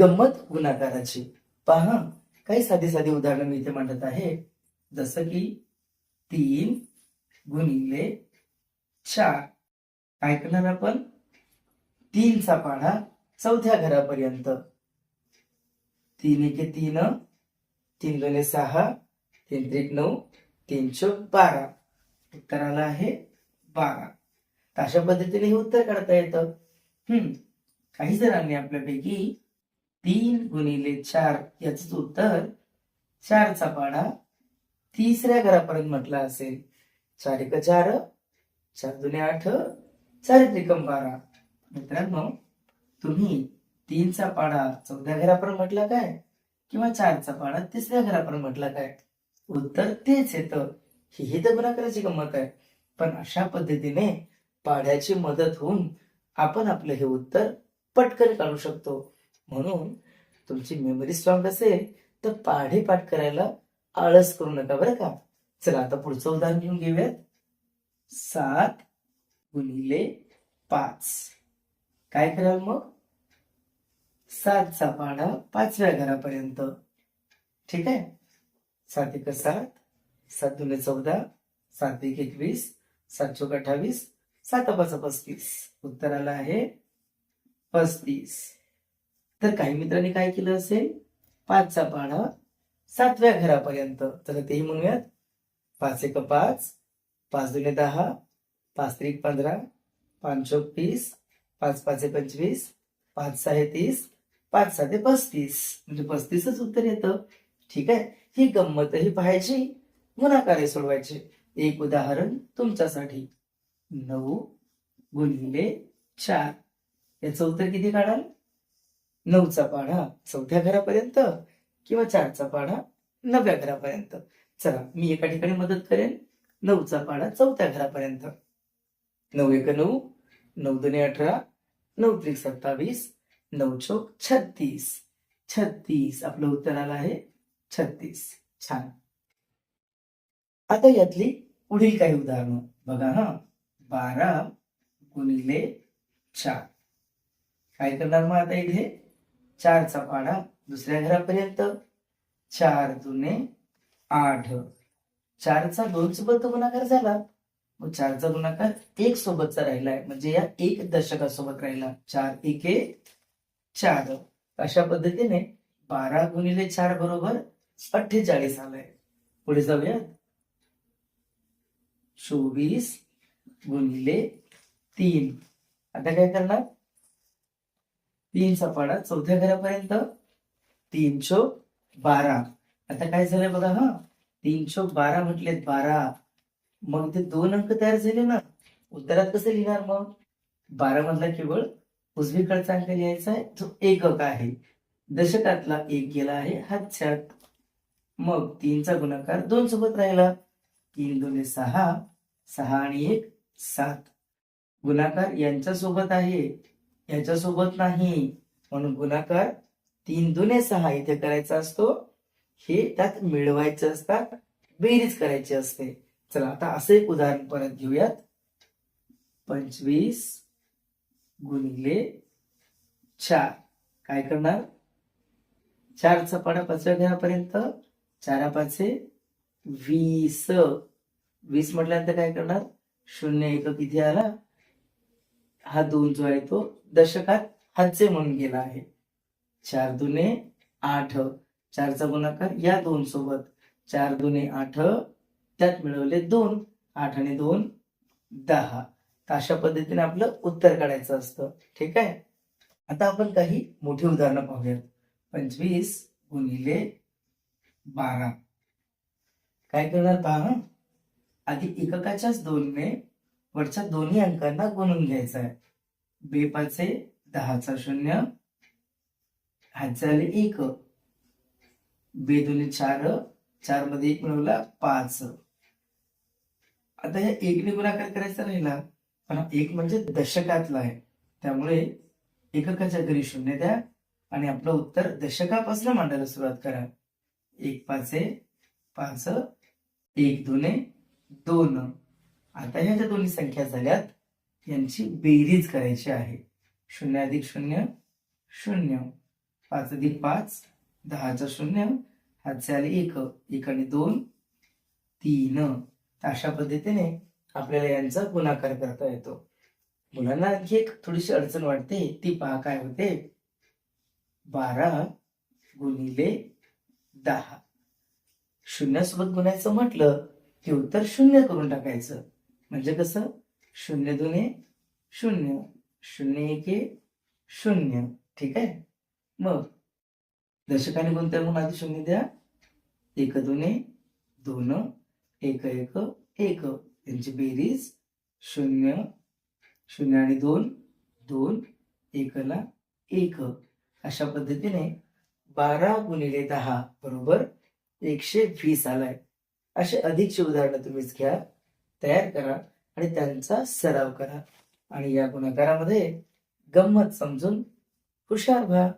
गंमत गुणाकाराची. पहा काही साधी साधी उदाहरणं मी इथे मांडत आहे. जसं की तीन गुणिले चार. काय करणार आपण? तीनचा पाढा चौथ्या घरापर्यंत. तीन एके तीन तीन दोन सहा तीन त्रिक नऊ तीन चौक बारा. उत्तर आलं आहे बारा. अशा पद्धतीने हे उत्तर काढता येतं. हम्म. काही जणांनी आपल्यापैकी तीन गुणिले चार याच उत्तर चारचा पाढा तिसऱ्या घरापर्यंत म्हटला असेल चार एक चार चार दुने आठ चार त्रिकम बारा. मित्रांनो तुम्ही तीनचा पाढा चौथ्या घरापर्यंत म्हटला काय? किंवा चारचा पाढा तिसऱ्या घरापर्यंत म्हटला काय? उत्तर तेच येतं. ही तर गुणाकाराची गंमत आहे. पण अशा पद्धतीने पाढ्याची मदत होऊन आपण आपलं हे उत्तर पटकन काढू शकतो. म्हणून तुमची मेमरी स्ट्रॉंग असेल तर पाढे पाठ करायला आळस करू नका बरं का. चला आता पुढचं उदाहरण घेऊन घेऊयात. सात गुणिले पाच. काय कराल मग? सातचा पाढा पाचव्या घरापर्यंत. ठीक आहे? सात एक सात सात दुने चौदा सात एक एकवीस सात चौक अठ्ठावीस सात पाच पस्तीस. उत्तर आलं आहे पस्तीस. तर काही मित्रांनी काय केलं असेल? पाचचा पाढा सातव्या घरापर्यंत. तर तेही म्हणूयात पाच एक पाच पाच दुने दहा पाच त्रिक पंधरा पाच चौक तीस पाच पाच पंचवीस पाच सहा तीस पाच साते पस्तीस. म्हणजे पस्तीसच उत्तर येतं. ठीक आहे? ही गंमतही पाहायची गुणाकारे सोडवायचे. एक उदाहरण तुमच्यासाठी. नऊ गुणिले चार. याचं उत्तर किती काढाल? नऊचा पाढा चौथ्या घरापर्यंत किंवा चारचा पाढा नव्या घरापर्यंत. चला मी एका ठिकाणी मदत करेन. नऊचा पाढा चौथ्या घरापर्यंत. नऊ एक नऊ नऊ दोन्ही अठरा नऊ त्रिक सत्तावीस नऊ चौक छत्तीस. छत्तीस आपलं उत्तर आलं आहे. छत्तीस. छान. आता यातली पुढील काही उदाहरणं. बघा हा. बारा गुणिले चार. काय करणार मग आता इथे? चारचा पाढा दुसऱ्या घरापर्यंत. चार दुने आठ. चारचा दोन सोबत गुणाकार झाला. मग चारचा गुणाकार एक सोबतचा राहिलाय. म्हणजे या एक दशकासोबत राहिला. चार एके चार. अशा पद्धतीने बारा गुणिले चार बरोबर अठ्ठेचाळीस आलाय. पुढे जाऊयात चोवीस गुणिले तीन. आता काय करणार? तीनचा पाडा चौथ्या घरापर्यंत तीन बारा. आता काय झालंय बघा हा. तीन बारा म्हटलेत बारा. मग ते दोन अंक तयार झाले ना. उत्तरात कसं लिहिणार मग? बारा मधला केवळ उजवीकडचा अंक लिहायचा आहे जो एकक आहे. दशकातला एक गेला आहे हातच्यात. मग तीनचा गुणाकार दोन सोबत राहिला. तीन दोन सहा सहा आणि एक सात. गुणाकार यांच्या सोबत आहे. याच्यासोबत नाही. म्हणून गुणाकार तीन दुने सहा इथे करायचा असतो. हे त्यात मिळवायचे असतात. बेरीज करायची असते. चला आता असं एक उदाहरण परत घेऊयात. पंचवीस गुणिले चार. काय करणार? चार चपाडा पाचव्या घरापर्यंत. चारा पाचे वीस. वीस म्हटल्यानंतर काय करणार? शून्य एक किती आला. हा दोन जो आहे तो दशकात हातचे म्हणून गेला आहे. चार दुने आठ चारचा गुणाकार या दोन सोबत. चार दुने आठ त्यात मिळवले दोन आठ आणि दोन दहा. तर अशा पद्धतीने आपलं उत्तर काढायचं असतं. ठीक आहे? आता आपण काही मोठी उदाहरणं पाहूयात. पंचवीस गुणिले बारा. काय करणार पहा आधी एककाच्याच दोनने वरच्या दोन्ही अंकांना गुणून घ्यायचा आहे. बे पाचे दहाचा शून्य हात झाले एक. बे दोन्ही चार चारमध्ये एक मिळवला पाच. आता या एकने गुणाकार करायचा राहिला पण एक म्हणजे दशकातला आहे. त्यामुळे एककाच्या घरी शून्य द्या आणि आपलं उत्तर दशकापासून मांडायला सुरुवात करा. एक पाचे पाच एक दोने दोन. आता ह्या ज्या दोन्ही संख्या झाल्यात यांची बेरीज करायची आहे. शून्य अधिक शून्य शून्य. पाच अधिक पाच दहाचं शून्य. हात झाले एक एक आणि दोन तीन. तर अशा पद्धतीने आपल्याला यांचा गुणाकार करता येतो. मुलांना आणखी एक थोडीशी अडचण वाटते. ती पहा काय होते. बारा गुणिले दहा. शून्यासोबत गुणायचं म्हटलं की उत्तर शून्य करून टाकायचं. म्हणजे कसं? शून्य दोन्ही शून्य. शून्य एके शून्य. ठीक आहे? मग दशकाने कोणत्या म्हणून आधी शून्य द्या. एक दोन्ही दोन एक एक एक. यांची बेरीज शून्य. शून्य आणि दोन दोन एकला एक. अशा पद्धतीने बारा गुणिले दहा बरोबर एकशे वीस आलाय. असे अधिकचे उदाहरणं तुम्हीच घ्या. तयार करा आणि त्यांचा सराव करा. आणि या गुणाकारामध्ये गंमत समजून हुशार व्हा.